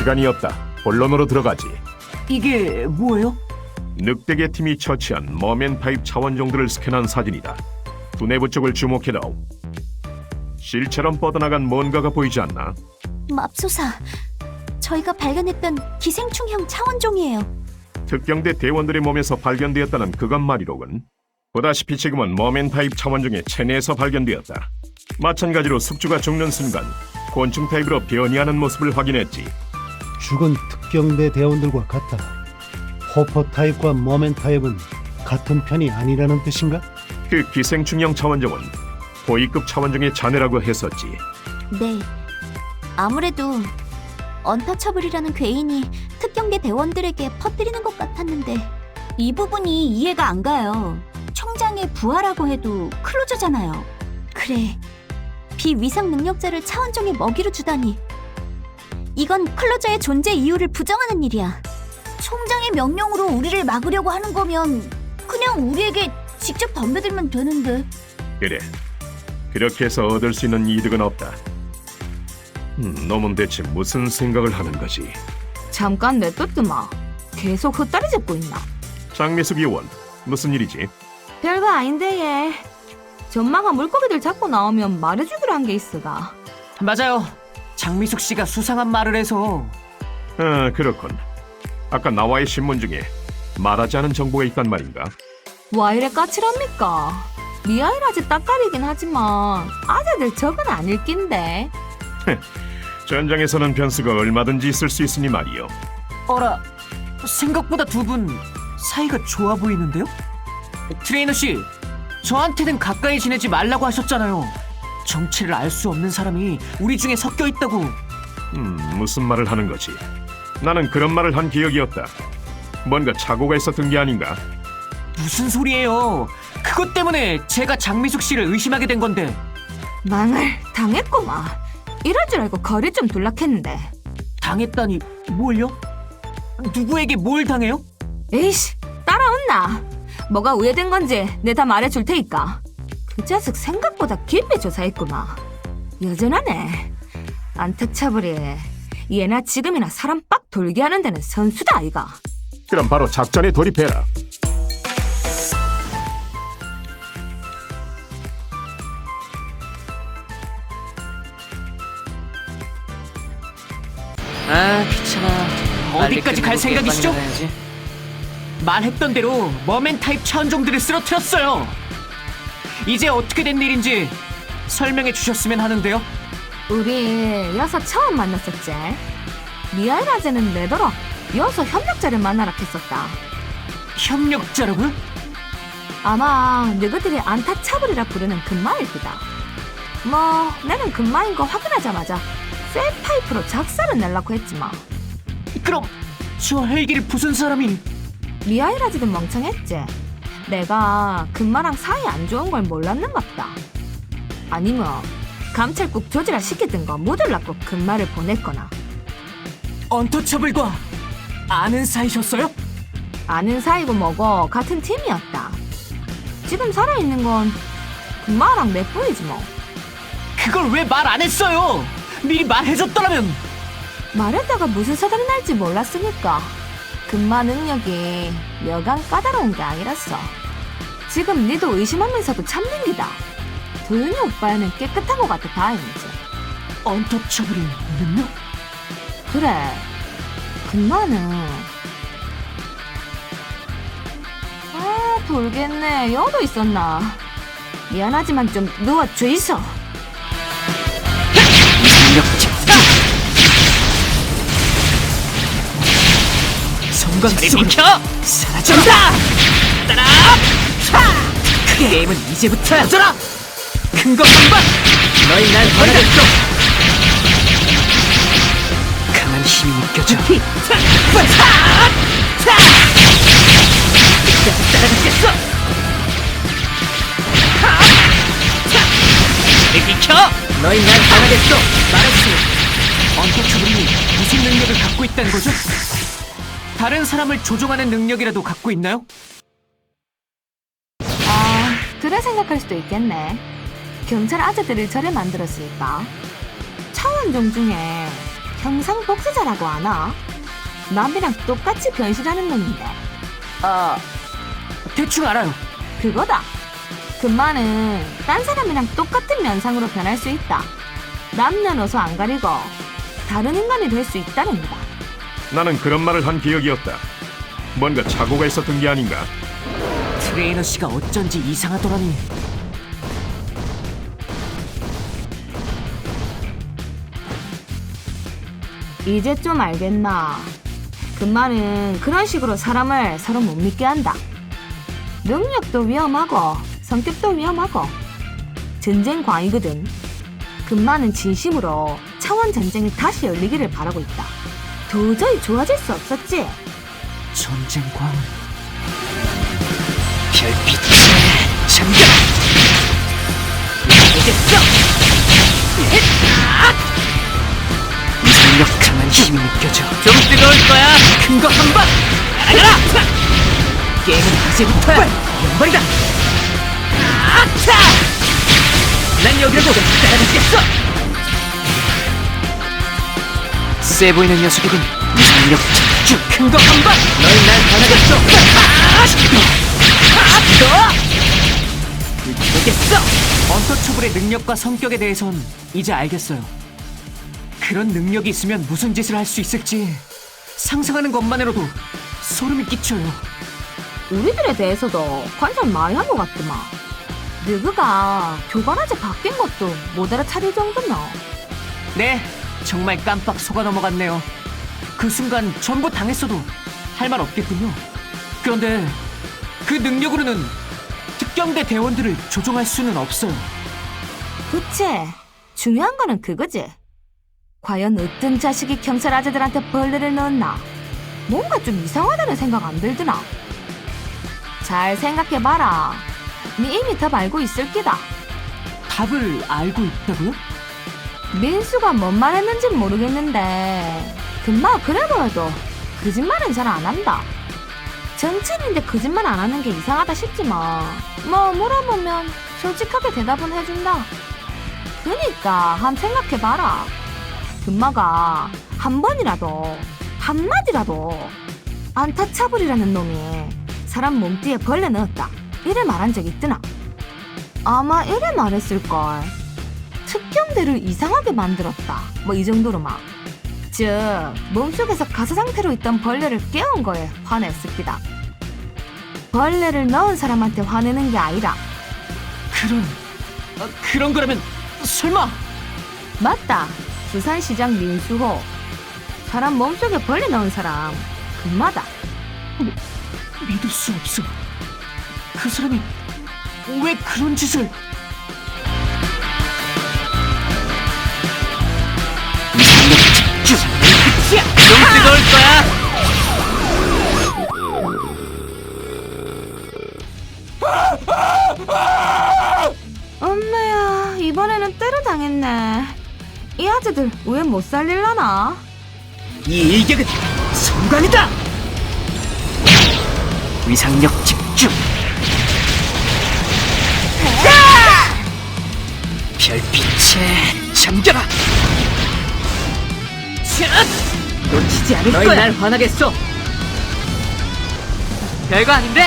시간이 없다. 본론으로 들어가지. 이게 뭐예요? 늑대계 팀이 처치한 머맨 파입 차원종들을 스캔한 사진이다. 두뇌부 쪽을 주목해다오. 실처럼 뻗어나간 뭔가가 보이지 않나? 맙소사, 저희가 발견했던 기생충형 차원종이에요. 특경대 대원들의 몸에서 발견되었다는 그것 말이로군. 보다시피 지금은 머맨 타입 차원종의 체내에서 발견되었다. 마찬가지로 숙주가 죽는 순간 곤충 타입으로 변이하는 모습을 확인했지. 죽은 특경대 대원들과 같다. 호퍼 타입과 머맨 타입은 같은 편이 아니라는 뜻인가? 그 기생충형 차원종은 고위급 차원종의 자네라고 했었지. 네. 아무래도 언터처블이라는 괴인이 특경대 대원들에게 퍼뜨리는 것 같았는데 이 부분이 이해가 안 가요. 총장의 부하라고 해도 클로저잖아요. 그래. 비위상 능력자를 차원종의 먹이로 주다니. 이건 클로저의 존재 이유를 부정하는 일이야. 총장의 명령으로 우리를 막으려고 하는 거면 그냥 우리에게 직접 덤벼들면 되는데. 그래. 그렇게 해서 얻을 수 있는 이득은 없다. 음, 놈은 대체 무슨 생각을 하는 거지? 잠깐 냅뒀더마. 계속 헛다리 잡고 있나? 장미숙 의원, 무슨 일이지? 별거 아닌데 얘. 전마가 물고기들 잡고 나오면 말해주기로 한 게 있어가. 맞아요. 장미숙 씨가 수상한 말을 해서 아, 그렇군. 아까 나와의 신문 중에 말하지 않은 정보가 있단 말인가? 와 이래 까칠합니까? 미아이라지 딱가리긴 하지만 아재들 저건 아닐 낀데. 전장에서는 변수가 얼마든지 있을 수 있으니 말이요. 어라 생각보다 두 분 사이가 좋아 보이는데요? 트레이너 씨 저한테는 가까이 지내지 말라고 하셨잖아요. 정체를 알 수 없는 사람이 우리 중에 섞여 있다고. 음, 무슨 말을 하는 거지? 나는 그런 말을 한 기억이 없다. 뭔가 착오가 있었던 게 아닌가? 무슨 소리예요? 그것 때문에 제가 장미숙 씨를 의심하게 된 건데 망을 당했구마. 이럴 줄 알고 거리 좀 둘락했는데. 당했다니 뭘요? 누구에게 뭘 당해요? 에이씨 따라온나. 뭐가 우회된 건지 내 다 말해줄 테니까. 그 자식 생각보다 깊이 조사했구나. 여전하네. 안타차버리. 얘나 지금이나 사람 빡 돌게 하는 데는 선수다 아이가. 그럼 바로 작전에 돌입해라. 아 귀찮아 어디까지 갈 생각이시죠? 말했던 대로 머맨 타입 차원종들을 쓰러뜨렸어요. 이제 어떻게 된 일인지 설명해 주셨으면 하는데요. 우리 여서 처음 만났었지. 미아이라제는 내더러 여서 협력자를 만나라 했었다. 협력자라고요? 아마 너희들이 안타차블이라 부르는 금마일 거다. 뭐 나는 금마인 거 확인하자마자 쇠 파이프로 작사를 내려고 했지만 그럼 저 헬기를 부순 사람이 미아이라지도 멍청했지. 내가 금마랑 사이 안 좋은 걸 몰랐는 갑다. 아니면 감찰국 조지라 거 묻으려고 금마를 보냈거나 언터처블과 아는 사이셨어요? 아는 사이고 뭐고 같은 팀이었다. 지금 살아있는 건 금마랑 내 뿐이지 뭐. 그걸 왜 말 안 했어요? 미리 말해줬더라면 말했다가 무슨 사달이 날지 몰랐으니까 금마 능력이 여간 까다로운 게 아니랐어. 지금 니도 의심하면서도 참는 기다. 도윤이 오빠는 깨끗한 것 같아 다행이지. 언터처블이 능력? 그래. 금마는 아 돌겠네. 여도 있었나. 미안하지만 좀 누워줘 있어. 능력 집중 성광 비켜! 사라져라! 따라! 그 게임은 이제부터 하더라! 큰거 한방! 너희 날 버리겠어 강한 힘이 느껴져 따라잡겠어 비켜! 너희 날 당하겠어 말해주세요. 언터처블이 무슨 능력을 갖고 있다는 거죠? 다른 사람을 조종하는 능력이라도 갖고 있나요? 아, 그래 생각할 수도 있겠네. 경찰 아재들을 저래 만들었으니까. 차원종 중에 형상 복수자라고 아나? 남이랑 똑같이 변신하는 놈인데 아, 대충 알아요. 그거다. 금마는 딴 사람이랑 똑같은 면상으로 변할 수 있다. 남녀노소 안 가리고 다른 인간이 될 수 있다는 거다. 나는 그런 말을 한 기억이 없다. 뭔가 착오가 있었던 게 아닌가? 트레이너 씨가 어쩐지 이상하더라니. 이제 좀 알겠나? 금마는 그런 식으로 사람을 서로 못 믿게 한다. 능력도 위험하고 성격도 위험하고 전쟁 광이거든. 금마는 진심으로 차원 전쟁이 다시 열리기를 바라고 있다. 도저히 좋아질 수 없었지. 전쟁 광. 별빛에 잠겨. 알겠어. 강력한 힘이 느껴져. 좀 뜨거울 거야. 큰 거 한 방. 날아가라. 게임은 이제부터야. 연발이다. 아차! 난 여기라도 따라잡겠어. 세 보이는 녀석이군. 강력 집중. 큰거 한 방. 널날 반하겠어. 아! 되겠어. 언터처블의 능력과 성격에 대해선 이제 알겠어요. 그런 능력이 있으면 무슨 짓을 할 수 있을지 상상하는 것만으로도 소름이 끼쳐요. 우리들에 대해서도 관찰 많이 한 것 같더만. 너그가 교관아재 바뀐 것도 못 알아차릴 정도나. 네, 정말 깜빡 속아 넘어갔네요. 그 순간 전부 당했어도 할 말 없겠군요. 그런데 그 능력으로는 특경대 대원들을 조종할 수는 없어요. 그치? 중요한 거는 그거지. 과연 어떤 자식이 경찰 아재들한테 벌레를 넣었나? 뭔가 좀 이상하다는 생각 안 들드나? 잘 생각해봐라. 네 이미 답 알고 있을 기다. 답을 알고 있다고요? 민수가 뭔 말 했는진 모르겠는데 금마 그래 보여도 거짓말은 잘 안 한다. 정치인인데 거짓말 안 하는 게 이상하다 싶지만 뭐 물어보면 솔직하게 대답은 해준다. 그니까 한 생각해봐라. 금마가 한 번이라도 한마디라도 안타차블이라는 놈이 사람 몸띠에 벌레 넣었다. 이래 말한 적 있드나? 아마 이래 말했을걸. 특경대를 이상하게 만들었다. 뭐 이 정도로만. 즉 몸속에서 가사 상태로 있던 벌레를 깨운 거에 화냈을 기다. 벌레를 넣은 사람한테 화내는 게 아니라 그런 어, 그런 거라면 설마 맞다. 부산시장 민수호. 사람 몸속에 벌레 넣은 사람 금마다. 믿을 수 없어. 그 사람이 왜 그런 짓을? 좀 뜨거울 거야. 엄마야 이번에는 때려 당했네. 이 아재들 왜 못 살릴라나? 이 일격은 성광이다. 위상력 놓치지 않을 너희 거야. 날 화나겠어. 별거 아닌데